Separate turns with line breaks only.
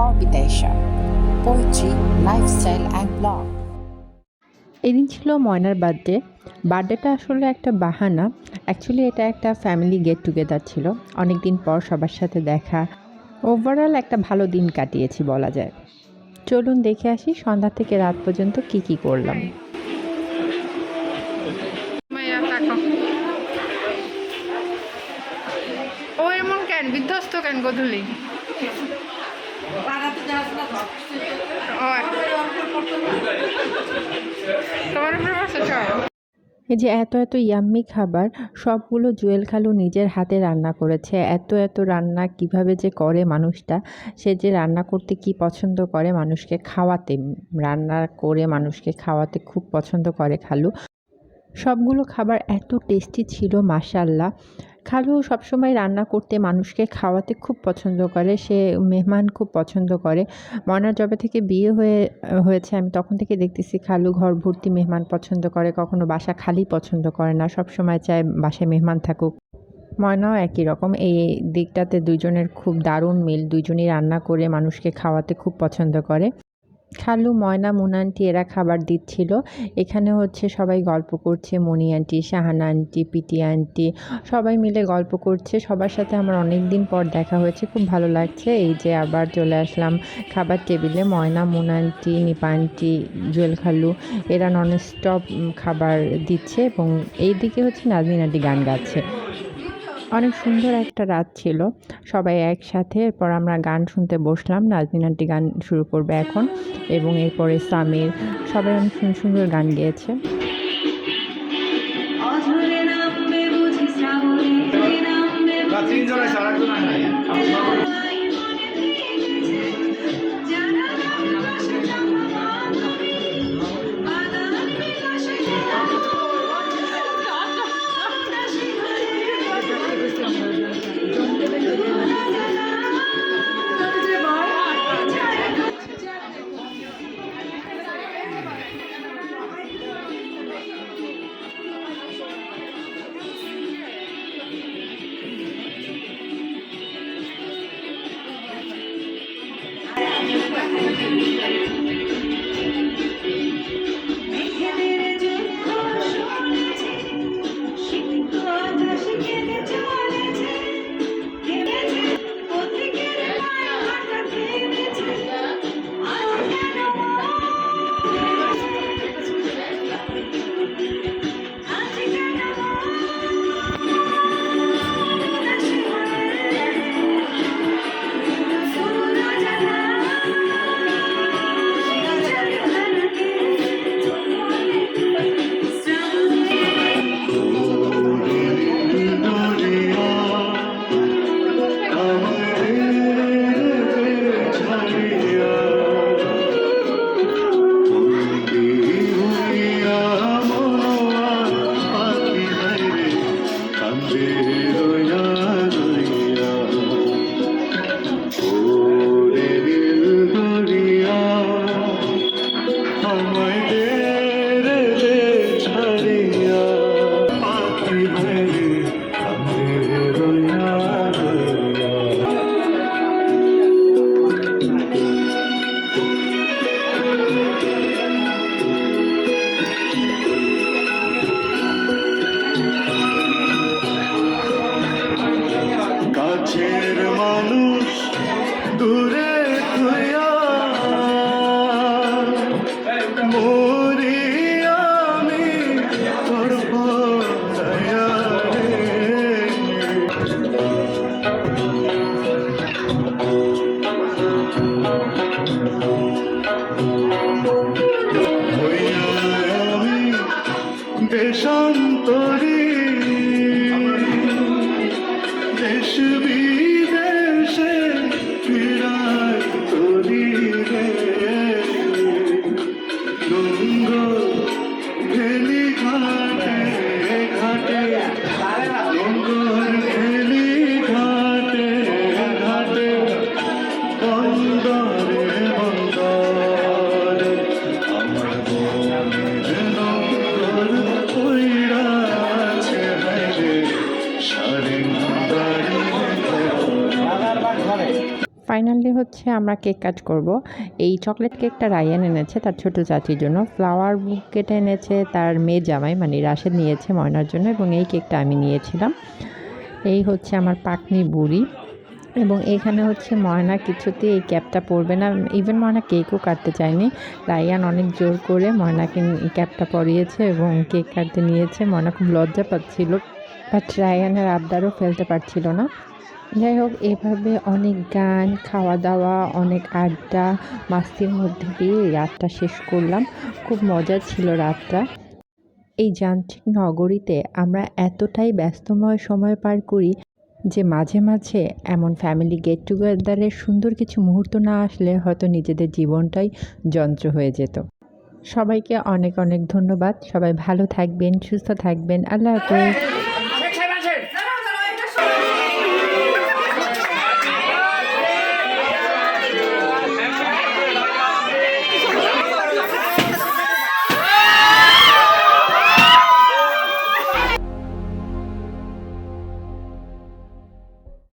Orbitesha. Poetry, lifestyle and blog.
এদিন ছিল ময়নার বার্থডে। বার্থডেটা আসলে একটা বাহানা। অ্যাকচুয়ালি এটা একটা ফ্যামিলি গেট টুগেদার ছিল। অনেক দিন পর সবার সাথে দেখা। ওভারঅল একটা ভালো দিন কাটিয়েছি বলা যায়। চলুন দেখে আসি সন্ধ্যা থেকে রাত পর্যন্ত কি কি করলাম।
ও এমন কেন? বিধ্বস্ত কেন গধূলি। তোমার উপরে বসে চল
এই যে এত এত ইয়াম্মি খাবার সবগুলো জুয়েল খালু নিজের হাতে রান্না করেছে। এত এত রান্না কীভাবে যে করে মানুষটা সে যে রান্না করতে কি পছন্দ করে মানুষকে খাওয়াতে রান্না করে মানুষকে খাওয়াতে খুব পছন্দ করে খালু। সবগুলো খাবার এত টেস্টি ছিল মাশাল্লাহ খালু সবসময় রান্না করতে মানুষকে খাওয়াতে খুব পছন্দ করে, সে মেহমান খুব পছন্দ করে। ময়নার জবে থেকে বিয়ে হয়ে, হয়েছে, আমি তখন থেকে দেখতেছি খালু ঘর ভর্তি মেহমান পছন্দ করে, কখনো বাসা খালি পছন্দ করে না সব সময় চায় বাসায় মেহমান থাকুক। ময়নাও একই রকম, এই দিকটাতে দুজনের খুব দারুণ মিল দুজনই রান্না করে মানুষকে খাওয়াতে খুব পছন্দ করে। খালু, ময়না, মুন আন্টি এরা খাবার দিচ্ছিল। এখানে হচ্ছে সবাই গল্প করছে Moni aunty Shahana aunty PT aunty সবাই মিলে গল্প করছে। সবার সাথে আমার অনেক দিন পর দেখা হয়েছে, খুব ভালো লাগছে। এই যে আবার চলে আসলাম খাবার টেবিলে, ময়না, মুন আন্টি জুয়েল খালু, এরা নন স্টপ খাবার দিচ্ছে এবং এই দিকে হচ্ছে নাজমিন আন্টি গান গাচ্ছে। অনেক সুন্দর একটা রাত ছিল। সবাই একসাথে এরপর আমরা গান শুনতে বসলাম। নাজমিন আন্টি গান শুরু করবে এখন এবং এরপরে সামির। সবাই অনেক সুন্দর সুন্দর গান গেয়েছে।
সারাক্ষণ দেশান্তরী
হচ্ছে আমরা কেক কাট করব। এই চকলেট কেকটা রায়ান এনেছে তার ছোট চাচির জন্য। ফ্লাওয়ার বুকেটা এনেছে তার মেয়ে জামাই মানে রাশেদ নিয়েছে ময়নার জন্য এবং এই কেকটা আমি নিয়েছিলাম। এই হচ্ছে আমার পাকনি বুড়ি এবং এখানে হচ্ছে ময়না কিছুতেই এই ক্যাপটা পরবে না। ইভেন ময়না কেকও কাটতে চায়নি। রায়ান অনেক জোর করে ময়নাকে ক্যাপটা পরিয়েছে এবং কেক কাটতে নিয়েছে। ময়না খুব লজ্জা পাচ্ছিল। বাট রায়ানের আবদারও ফেলতে পারছিল না। যাই হোক, এভাবে অনেক গান খাওয়া দাওয়া অনেক আড্ডা, মাস্তির মধ্যে দিয়ে রাতটা শেষ করলাম। খুব মজা ছিল রাতটা। এই যান্ত্রিক নগরীতে আমরা এতটাই ব্যস্তময় সময় পার করি যে মাঝে মাঝে এমন ফ্যামিলি গেট টুগেদারের সুন্দর কিছু মুহূর্ত না আসলে হয়তো নিজেদের জীবনটাই যন্ত্র হয়ে যেত। সবাইকে অনেক অনেক ধন্যবাদ। সবাই ভালো থাকবেন, সুস্থ থাকবেন। আল্লাহ হাফেজ।